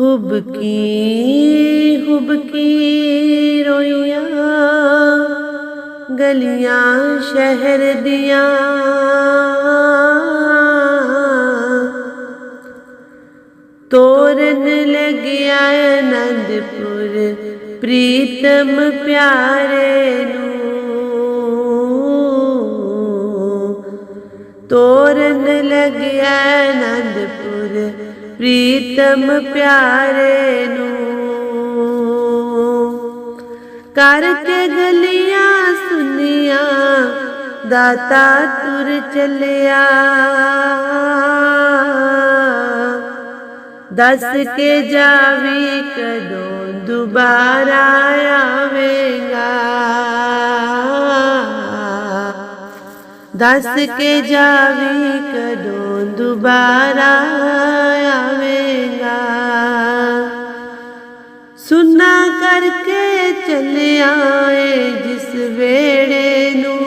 ਹੁਬਕੀ ਹੁਬਕੀ ਰੋਈਆਂ, ਗਲੀਆਂ, ਸ਼ਹਿਰ ਦੀਆਂ। ਤੋਰਨ ਲੱਗਿਆ ਅਨੰਦਪੁਰ, ਪ੍ਰੀਤਮ ਪਿਆਰੇ ਨੂੰ। ਤੋਰਨ ਲੱਗਿਆ ਅਨੰਦਪੁਰ ਪ੍ਰੀਤਮ ਪਿਆਰੇ ਨੂੰ। ਕਰਕੇ ਗਲੀਆਂ ਸੁਨੀਆਂ, ਦਾਤਾ ਤੁਰ ਚੱਲਿਆ। ਦੱਸ ਕੇ ਜਾਵੀ ਕਦੋਂ ਦੁਬਾਰਾ ਆਵੇਗਾ। ਦੱਸ ਕੇ ਜਾਵੀ ਕਦੋਂ ਦੁਬਾਰਾ ਆਵੇਗਾ। ਸੁਨਾ ਕਰਕੇ ਚੱਲਿਆ ਏ ਜਿਸ ਵੇੜੇ ਨੂੰ।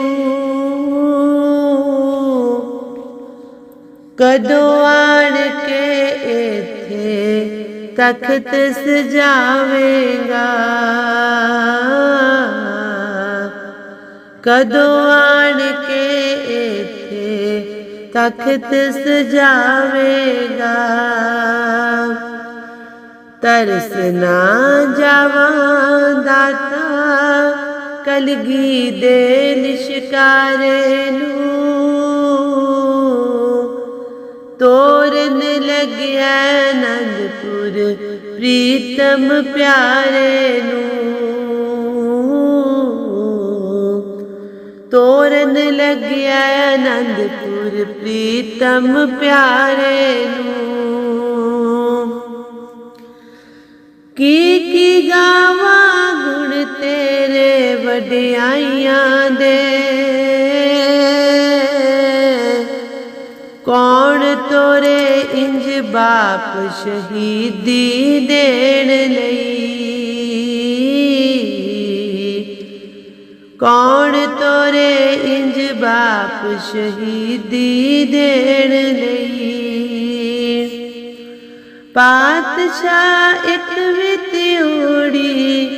ਕਦੋਂ ਆਣ ਕੇ ਇੱਥੇ ਤਖਤ ਸਜਾਵੇਗਾ। ਕਦੋਂ ਆਣ ਕੇ ਤਖਤ ਸਜਾਵੇਗਾ। ਤਰਸ ਨਾ ਜਾਵਾਂ ਦਾਤਾ ਕਲਗੀ ਦੇ ਲਿਸ਼ਕਾਰੇ ਨੂੰ। ਤੋਰਨ ਲੱਗਿਆ ਆਨੰਦਪੁਰ ਪ੍ਰੀਤਮ ਪਿਆਰੇ ਨੂੰ। ਤੋਰਨ ਲੱਗਿਆ ਆਨੰਦਪੁਰ ਪ੍ਰੀਤਮ ਪਿਆਰੇ ਨੂੰ। ਕੀ ਕੀ ਗਾਵਾਂ ਗੁਣ ਤੇਰੇ ਵਡਿਆਈਆਂ ਦੇ। ਕੌਣ ਤੋਰੇ ਇੰਜ ਬਾਪ ਸ਼ਹੀਦੀ ਦੇਣ ਲਈ। ਕੌਣ ਸ਼ਹੀਦੀ ਦੇਣ ਲਈ। ਪਾਤਸ਼ਾਹ ਇੱਕ ਵਿਤਿਉੜੀ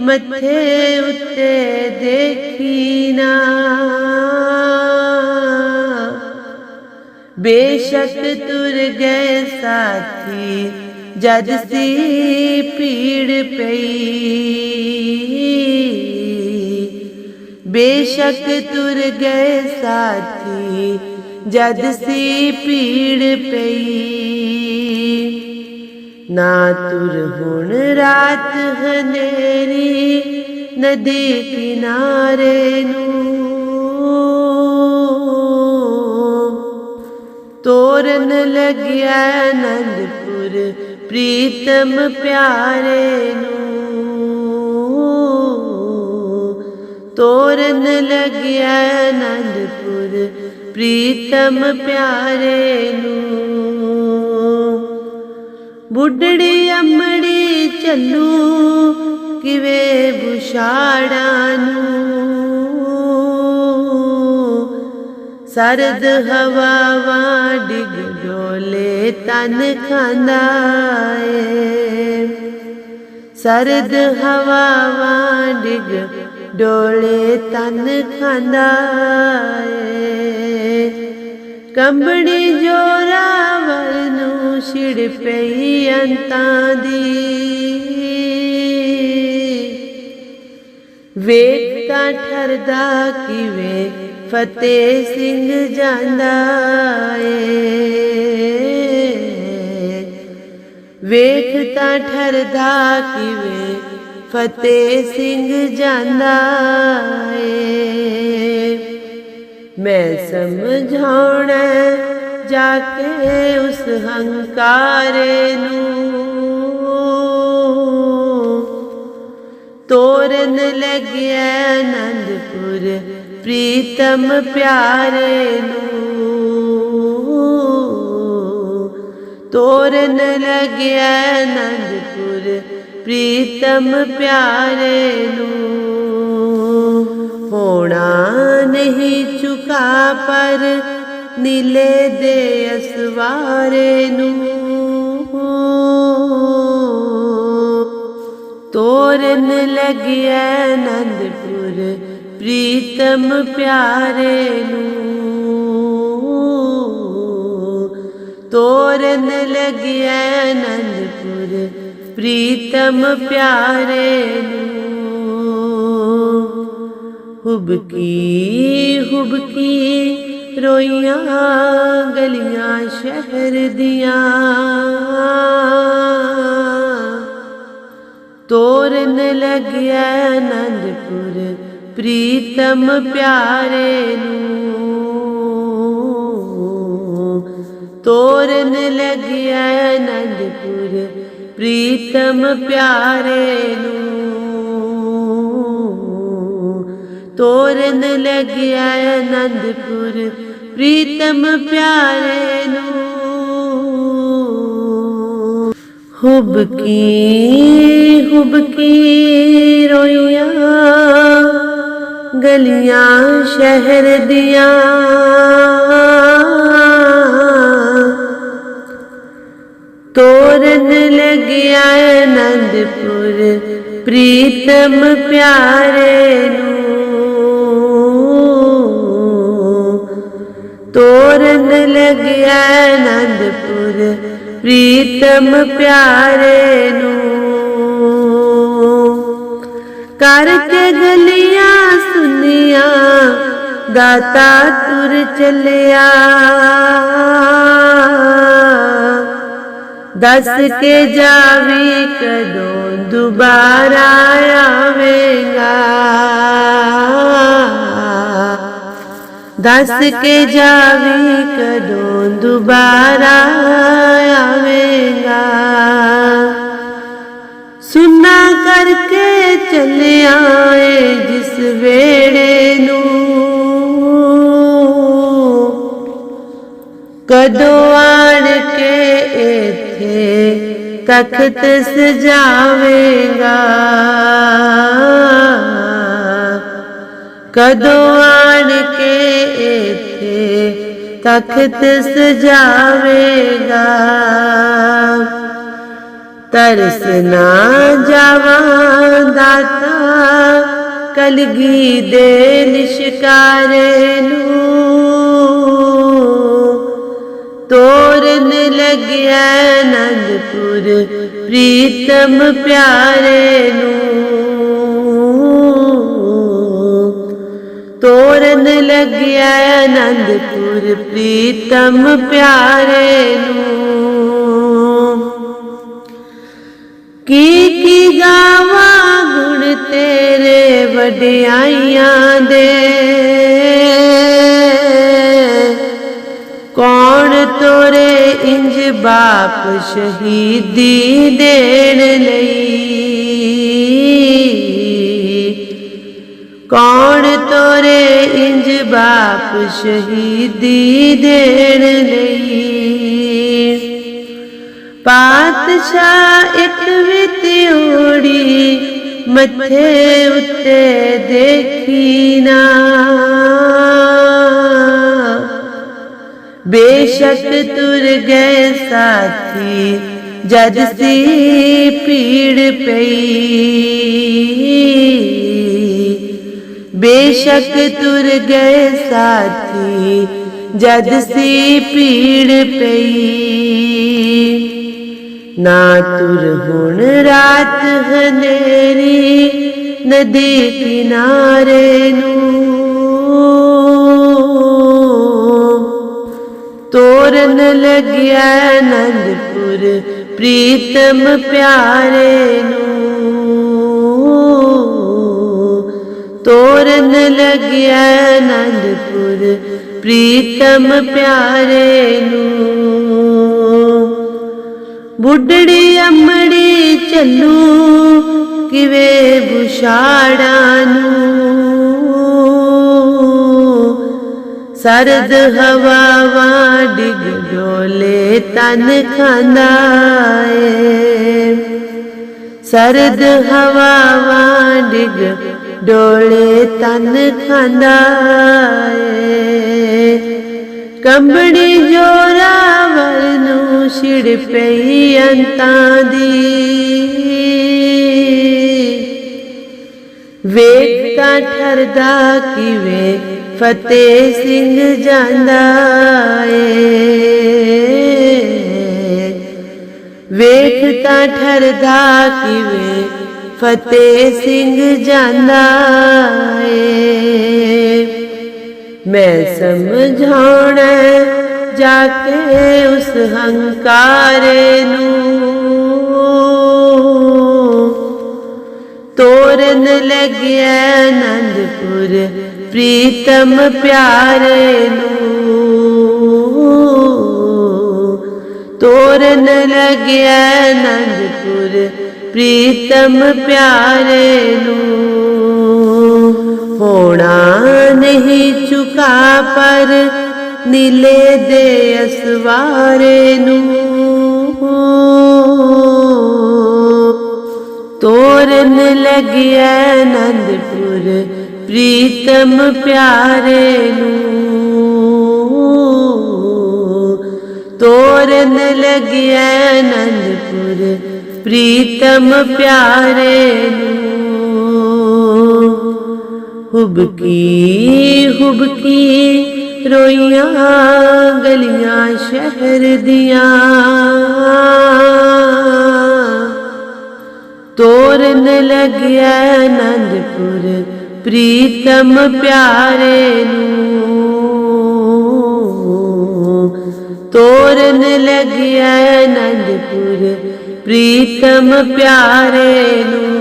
ਮੱਥੇ ਉੱਤੇ ਦੇਖੀ ਨਾ। ਬੇਸ਼ੱਕ ਤੁਰ ਗਏ ਸਾਥੀ, ਜਦ ਸੀ ਪੀੜ ਪਈ। ਬੇਸ਼ੱਕ ਤੁਰ ਗਏ ਸਾਥੀ, ਜਦ ਸੀ ਪੀੜ ਪਈ। ਨਾ ਤੁਰ ਹੁਣ ਰਾਤ ਹਨੇਰੀ ਨਦੀ ਕਿਨਾਰੇ ਨੂੰ ਤੋਰਨ ਲੱਗਿਆ ਆਨੰਦਪੁਰ ਪ੍ਰੀਤਮ ਪਿਆਰੇ ਨੂੰ ਤੋਰਨ ਲੱਗਿਆ ਆਨੰਦਪੁਰ ਪ੍ਰੀਤਮ ਪਿਆਰੇ ਨੂੰ। ਬੁੱਢੜੀ ਅੰਮੜੀ ਚੱਲੂ ਕਿਵੇ ਬੁਸ਼ਾੜਾਂ ਨੂੰ। ਸਰਦ ਹਵਾਵਾਂ ਡਿਗ ਡੋਲੇ ਤਨ ਖਾਂਦਾ ਏ ਸਰਦ ਹਵਾਵਾਂ ਡਿਗ ਡੋਲੇ ਤਨ ਖਾਂਦਾ ਏ ਕੰਬਣੀ ਜੋਰਾਵਰ ਨੂੰ ਛਿੜ ਪਈ ਅੰਤਾਂ ਦੀ। ਵੇਖ ਤਾਂ ਠਰਦਾ ਕਿਵੇਂ ਫਤਿਹ ਸਿੰਘ ਜਾਂਦਾ ਏ ਵੇਖ ਤਾਂ ਠਰਦਾ ਕਿਵੇਂ ਫਤਿਹ ਸਿੰਘ ਜਾਂਦਾ ਏ। ਮੈਂ ਸਮਝਾਉਣਾ ਜਾ ਕੇ ਉਸ ਹੰਕਾਰ ਨੂੰ। ਤੋਰਨ ਲੱਗਿਆ ਆਨੰਦਪੁਰ ਪ੍ਰੀਤਮ ਪਿਆਰੇ ਨੂੰ। ਤੋਰਨ ਲੱਗਿਆ ਆਨੰਦਪੁਰ ਪ੍ਰੀਤਮ ਪਿਆਰੇ ਨੂੰ। ਹੋਣਾ ਨਹੀਂ ਚੁਕਾ ਪਰ ਨੀਲੇ ਦੇ ਅਸਵਾਰੇ ਨੂੰ। ਤੋਰਨ ਲੱਗਿਆ ਆਨੰਦਪੁਰ ਪ੍ਰੀਤਮ ਪਿਆਰੇ ਨੂੰ। ਤੋਰਨ ਲੱਗਿਆ ਆਨੰਦਪੁਰ ਪ੍ਰੀਤਮ ਪਿਆਰੇ ਨੂੰ ਹੁਬਕੀ ਹੁਬਕੀ ਰੋਈਆਂ ਗਲੀਆਂ ਸ਼ਹਿਰ ਦੀਆਂ ਤੋਰਨ ਲੱਗਿਆ ਆਨੰਦਪੁਰ ਪ੍ਰੀਤਮ ਪਿਆਰੇ ਨੂੰ ਤੋਰਨ ਲੱਗਿਆ ਆਨੰਦਪੁਰ ਪ੍ਰੀਤਮ ਪਿਆਰੇ ਨੂੰ ਤੋਰਨ ਲੱਗਿਆ ਆਨੰਦਪੁਰ ਪ੍ਰੀਤਮ ਪਿਆਰੇ ਨੂੰ ਹੁਬ ਹੁਬਕੀ ਹੁਬਕੀ ਰੋਇਆ ਗਲੀਆਂ ਸ਼ਹਿਰ ਦੀਆਂ ਤੋਰਨ ਲੱਗਿਆ ਅਨੰਦਪੁਰ, ਪ੍ਰੀਤਮ ਪਿਆਰੇ ਨੂੰ। ਤੋਰਨ ਲੱਗਿਆ ਅਨੰਦਪੁਰ, ਪ੍ਰੀਤਮ ਪਿਆਰੇ ਨੂੰ। ਕਰਕੇ ਗਲੀਆਂ ਸੁਨੀਆਂ, ਦਾਤਾ ਤੁਰ ਚੱਲਿਆ। ਦੱਸ ਕੇ ਜਾਵੀ ਕਦੋਂ ਦੁਬਾਰਾ ਆਵੇਂਗਾ। ਦੱਸ ਕੇ ਜਾਵੀ ਕਦੋਂ ਦੁਬਾਰਾ ਆਵੇਂਗਾ। ਸੁਨਾ ਕਰਕੇ ਚੱਲਿਆ ਏ ਜਿਸ ਵੇੜੇ ਨੂੰ। ਕਦੋਂ ਆਣ ਇੱਥੇ ਤਖਤ ਸਜਾਵੇਂਗਾ ਕਦੋਂ ਆਣ ਕੇ ਇੱਥੇ ਤਖਤ ਸਜਾਵੇਂਗਾ ਤਰਸ ਨਾ ਜਾਵਾਂ ਦਾਤਾ, ਕਲਗੀ ਦੇ ਨਿਸ਼ਕਾਰੇ ਨੂੰ। ਤੋਰਨ ਲੱਗਿਆ ਅਨੰਦਪੁਰ, ਪ੍ਰੀਤਮ ਪਿਆਰੇ ਨੂੰ। ਤੋਰਨ ਲੱਗਿਆ ਅਨੰਦਪੁਰ, ਪ੍ਰੀਤਮ ਪਿਆਰੇ ਨੂੰ। ਕੀ ਕੀ ਗਾਵਾਂ ਗੁਣ ਤੇਰੇ ਵਡਿਆਈਆਂ ਦੇ। ਤੋਰੇ ਇੰਜ ਬਾਪ ਸ਼ਹੀਦੀ ਦੇਣ ਲਈ। ਕੌਣ ਤੋਰੇ ਇੰਜ ਬਾਪ ਸ਼ਹੀਦੀ ਦੇਣ ਲਈ? ਪਾਤਸ਼ਾਹ ਇੱਕ ਵਿਤਿਉੜੀ ਮੱਥੇ ਉੱਤੇ ਦੇਖੀ ਨਾ। ਬੇਸ਼ੱਕ ਤੁਰ ਗਏ ਸਾਥੀ, ਜਦ ਸੀ ਪੀੜ ਪਈ। ਬੇਸ਼ੱਕ ਤੁਰ ਗਏ ਸਾਥੀ, ਜਦ ਸੀ ਪੀੜ ਪਈ। ਨਾ ਤੁਰ ਹੁਣ ਰਾਤ ਹਨੇਰੀ, ਨਦੀ ਕਿਨਾਰੇ ਨੂੰ ਤੋਰਨ ਲੱਗਿਆ ਆਨੰਦਪੁਰ ਪ੍ਰੀਤਮ ਪਿਆਰੇ ਨੂੰ। ਤੋਰਨ ਲੱਗਿਆ ਆਨੰਦਪੁਰ ਪ੍ਰੀਤਮ ਪਿਆਰੇ ਨੂੰ। ਬੁੱਢੜੀ ਅੰਮੜੀ ਚੱਲੂ ਕਿਵੇਂ ਬੁਸ਼ਾੜਾਂ ਨੂੰ। ਸਰਦ ਹਵਾਵਾਂ ਡਿਗ ਡੋਲੇ ਤਨ ਖਾਂਦਾ ਏ ਸਰਦ ਹਵਾਵਾਂ ਡਿਗ ਡੋਲੇ ਤਨ ਖਾਂਦਾ ਏ ਕੰਬਣੀ ਜੋਰਾਵਰ ਨੂੰ ਛਿੜ ਪਈ ਅੰਤਾਂ ਦੀ। ਤਾਂ ਠਰਦਾ ਕਿਵੇਂ? ਫਤਿਹ ਸਿੰਘ ਜਾਂਦਾ ਏ ਵੇਖ ਤਾਂ ਠਰਦਾ ਕਿਵੇਂ? ਫਤਿਹ ਸਿੰਘ ਜਾਂਦਾ ਏ ਮੈਂ ਸਮਝਾਉਣਾ ਜਾ ਕੇ ਉਸ ਹੰਕਾਰੇ ਨੂੰ। ਤੋਰਨ ਲੱਗਿਆ ਆਨੰਦਪੁਰ ਪ੍ਰੀਤਮ ਪਿਆਰੇ ਨੂੰ। ਤੋਰਨ ਲੱਗਿਆ ਆਨੰਦਪੁਰ ਪ੍ਰੀਤਮ ਪਿਆਰੇ ਨੂੰ। ਹੋਣਾ ਨਹੀਂ ਚੁਕਾ ਪਰ, ਨੀਲੇ ਦੇ ਅਸਵਾਰੇ ਨੂੰ। ਤੋਰਨ ਲੱਗਿਆ ਆਨੰਦਪੁਰ ਪ੍ਰੀਤਮ ਪਿਆਰੇ ਨੂੰ। ਤੋਰਨ ਲੱਗਿਆ ਆਨੰਦਪੁਰ ਪ੍ਰੀਤਮ ਪਿਆਰੇ ਨੂੰ। ਹੁਬਕੀ ਹੁਬਕੀ, ਰੋਈਆਂ ਗਲੀਆਂ, ਸ਼ਹਿਰ ਦੀਆਂ। ਤੋਰਨ ਲੱਗਿਆ ਆਨੰਦਪੁਰ ਪ੍ਰੀਤਮ ਪਿਆਰੇ ਨੂੰ। ਤੋਰਨ ਲੱਗਿਆ ਆਨੰਦਪੁਰ ਪ੍ਰੀਤਮ ਪਿਆਰੇ ਨੂੰ।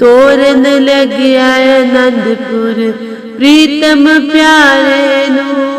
ਤੋਰਨ ਲੱਗਿਆ ਆਨੰਦਪੁਰ ਪ੍ਰੀਤਮ ਪਿਆਰੇ ਨੂੰ।